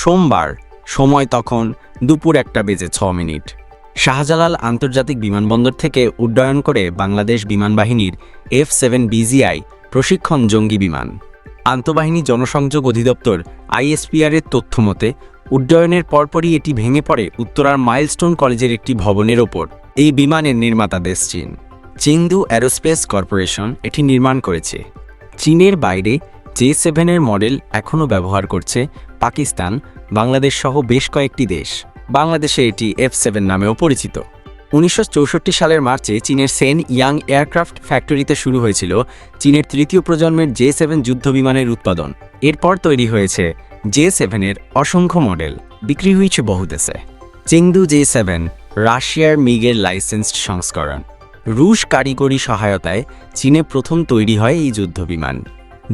সোমবার, সময় তখন দুপুর একটা বেজে ছ মিনিট। শাহজালাল আন্তর্জাতিক বিমানবন্দর থেকে উড্ডয়ন করে বাংলাদেশ বিমান বাহিনীর এফ সেভেন বিজিআই প্রশিক্ষণ জঙ্গি বিমান। আন্তঃবাহিনী জনসংযোগ অধিদপ্তর আইএসপিআর এর তথ্য মতে, উড্ডয়নের পরপরই এটি ভেঙে পড়ে উত্তরার মাইলস্টোন কলেজের একটি ভবনের ওপর। এই বিমানের নির্মাতা দেশ চীন। চিংদু অ্যারোস্পেস কর্পোরেশন এটি নির্মাণ করেছে। চীনের বাইরে জে সেভেনের মডেল এখনও ব্যবহার করছে পাকিস্তান, বাংলাদেশ সহ বেশ কয়েকটি দেশ। বাংলাদেশে এটি এফ সেভেন নামেও পরিচিত। উনিশশো চৌষট্টি সালের মার্চে চীনের সেন ইয়াং এয়ারক্রাফট ফ্যাক্টরিতে শুরু হয়েছিল চীনের তৃতীয় প্রজন্মের জে সেভেন যুদ্ধবিমানের উৎপাদন। এরপর তৈরি হয়েছে জে সেভেনের অসংখ্য মডেল বিক্রি হয়েছে বহু দেশে চেংদু জে সেভেন রাশিয়ার মিগের লাইসেন্সড সংস্করণ। রুশ কারিগরি সহায়তায় চীনে প্রথম তৈরি হয় এই যুদ্ধবিমান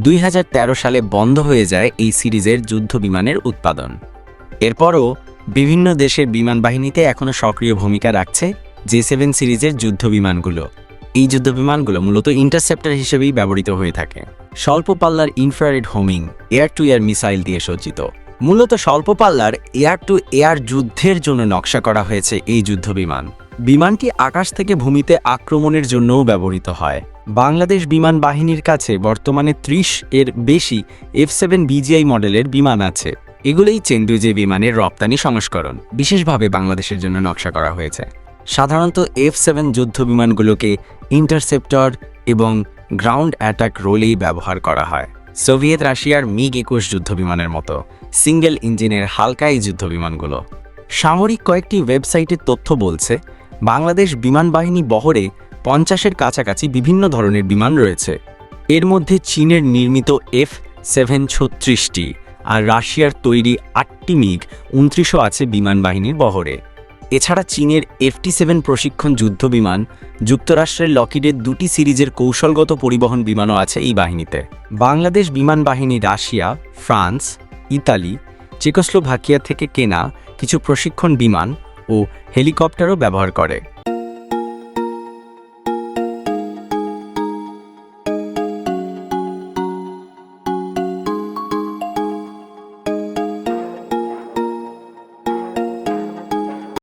দুই হাজার তেরো সালে বন্ধ হয়ে যায় এই সিরিজের যুদ্ধ বিমানের উৎপাদন। এরপরও বিভিন্ন দেশের বিমান বাহিনীতে এখনও সক্রিয় ভূমিকা রাখছে জে সেভেন সিরিজের যুদ্ধ বিমানগুলো। এই যুদ্ধ বিমানগুলো মূলত ইন্টারসেপ্টার হিসেবেই ব্যবহৃত হয়ে থাকে। স্বল্প পাল্লার infrared homing, air to air missile দিয়ে সজ্জিত। মূলত স্বল্প পাল্লার এয়ার টু এয়ার যুদ্ধের জন্য নকশা করা হয়েছে এই যুদ্ধ বিমান। বিমানটি আকাশ থেকে ভূমিতে আক্রমণের জন্যও ব্যবহৃত হয়। বাংলাদেশ বিমান বাহিনীর কাছে বর্তমানে ত্রিশ এর বেশি এফ সেভেন বিজিআই মডেলের বিমান আছে। এগুলোই চেন্দুজে বিমানের রপ্তানি সংস্করণ। বিশেষভাবে বাংলাদেশের জন্য নকশা করা হয়েছে। সাধারণত এফ সেভেন যুদ্ধ বিমানগুলোকে ইন্টারসেপ্টর এবং গ্রাউন্ড অ্যাটাক রোলেই ব্যবহার করা হয়। সোভিয়েত রাশিয়ার মিগ একুশ যুদ্ধবিমানের মতো সিঙ্গেল ইঞ্জিনের হালকা এই যুদ্ধবিমানগুলো। সামরিক কয়েকটি ওয়েবসাইটের তথ্য বলছে, বাংলাদেশ বিমান বাহিনী বহরে পঞ্চাশের কাছাকাছি বিভিন্ন ধরনের বিমান রয়েছে। এর মধ্যে চীনের নির্মিত এফ সেভেন ছত্রিশটি আর রাশিয়ার তৈরি আটটি মিগ উনত্রিশও আছে বিমান বাহিনীর বহরে। এছাড়া চীনের এফটি সেভেন প্রশিক্ষণ যুদ্ধ বিমান, যুক্তরাষ্ট্রের লকিডের দুটি সিরিজের কৌশলগত পরিবহন বিমানও আছে এই বাহিনীতে। বাংলাদেশ বিমান বাহিনী রাশিয়া, ফ্রান্স, ইতালি, চেকোস্লোভাকিয়া থেকে কেনা কিছু প্রশিক্ষণ বিমান ও হেলিকপ্টারও ব্যবহার করে।